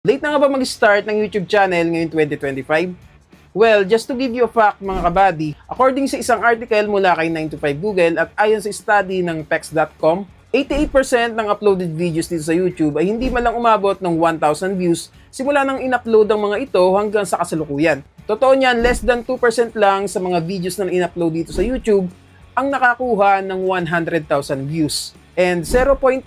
Late na nga ba mag-start ng YouTube channel ngayon 2025? Well, just to give you a fact mga kabady, according sa isang article mula kay 9to5 Google at ayon sa study ng pex.com, 88% ng uploaded videos dito sa YouTube ay hindi man lang umabot ng 1,000 views simula nang in-upload ang mga ito hanggang sa kasalukuyan. Totoo niyan, less than 2% lang sa mga videos na in-upload dito sa YouTube ang nakakuha ng 100,000 views. And 0.8%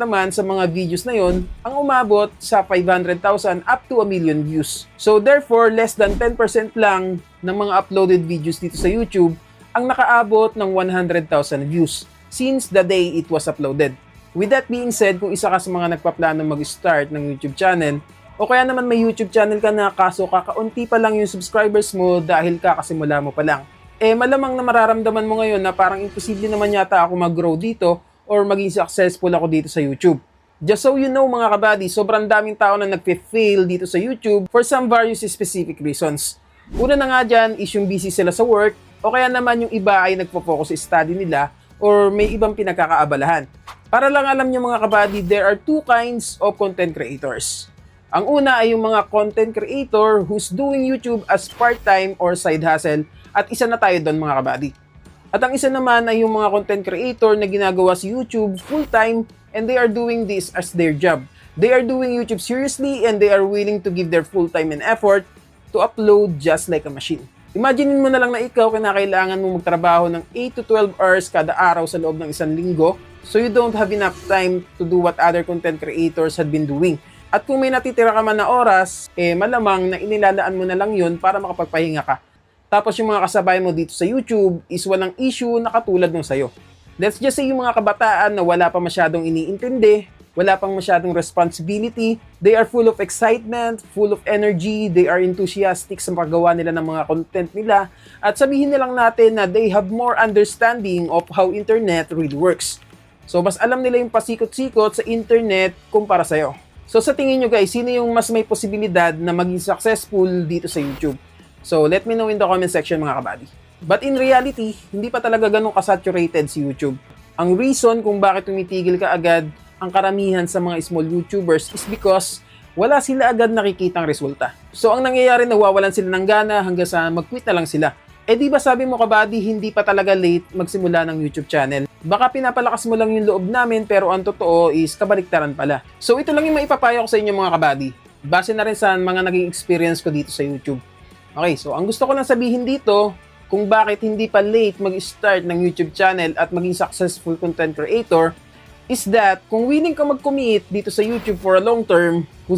naman sa mga videos na yon ang umabot sa 500,000 up to a million views. So therefore, less than 10% lang ng mga uploaded videos dito sa YouTube ang nakaabot ng 100,000 views since the day it was uploaded. With that being said, kung isa ka sa mga nagpaplano mag-start ng YouTube channel, o kaya naman may YouTube channel ka na kaso kakaunti pa lang yung subscribers mo dahil kakasimula mo pa lang, eh malamang na mararamdaman mo ngayon na parang imposible naman yata ako mag-grow dito or maging successful ako dito sa YouTube. Just so you know mga kabady, sobrang daming tao na nagpe-fail dito sa YouTube for some various specific reasons. Una na nga dyan is yung busy sila sa work o kaya naman yung iba ay nagpo-focus sa study nila or may ibang pinagkakaabalahan. Para lang alam nyo mga kabady, there are two kinds of content creators. Ang una ay yung mga content creator who's doing YouTube as part-time or side hustle at isa na tayo doon mga kabady. At ang isa naman ay yung mga content creator na ginagawa sa YouTube full-time and they are doing this as their job. They are doing YouTube seriously and they are willing to give their full time and effort to upload just like a machine. Imagine mo na lang na ikaw kinakailangan mo magtrabaho ng 8 to 12 hours kada araw sa loob ng isang linggo so you don't have enough time to do what other content creators had been doing. At kung may natitira ka man na oras, eh malamang na inilalaan mo na lang yun para makapagpahinga ka. Tapos yung mga kasabay mo dito sa YouTube is walang issue na katulad ng sayo. Let's just say yung mga kabataan na wala pa masyadong iniintindi, wala pang masyadong responsibility, they are full of excitement, full of energy, they are enthusiastic sa paggawa nila ng mga content nila, at sabihin na lang natin na they have more understanding of how internet really works. So mas alam nila yung pasikot-sikot sa internet kumpara sa'yo. So sa tingin nyo guys, sino yung mas may posibilidad na maging successful dito sa YouTube? So let me know in the comment section mga kabady. But in reality, hindi pa talaga ganun kasaturated si YouTube. Ang reason kung bakit tumitigil ka agad ang karamihan sa mga small YouTubers is because wala sila agad nakikitang resulta. So ang nangyayari nawawalan sila ng gana hanggang sa mag-quit na lang sila. Eh di ba sabi mo kabady, hindi pa talaga late magsimula ng YouTube channel. Baka pinapalakas mo lang yung loob namin pero ang totoo is kabaliktaran pala. So ito lang yung maipapayo ko sa inyo mga kabady. Base na rin sa mga naging experience ko dito sa YouTube. Okay, so ang gusto ko lang sabihin dito, kung bakit hindi pa late mag-start ng YouTube channel at maging successful content creator, is that kung willing ka mag-commit dito sa YouTube for a long term, kung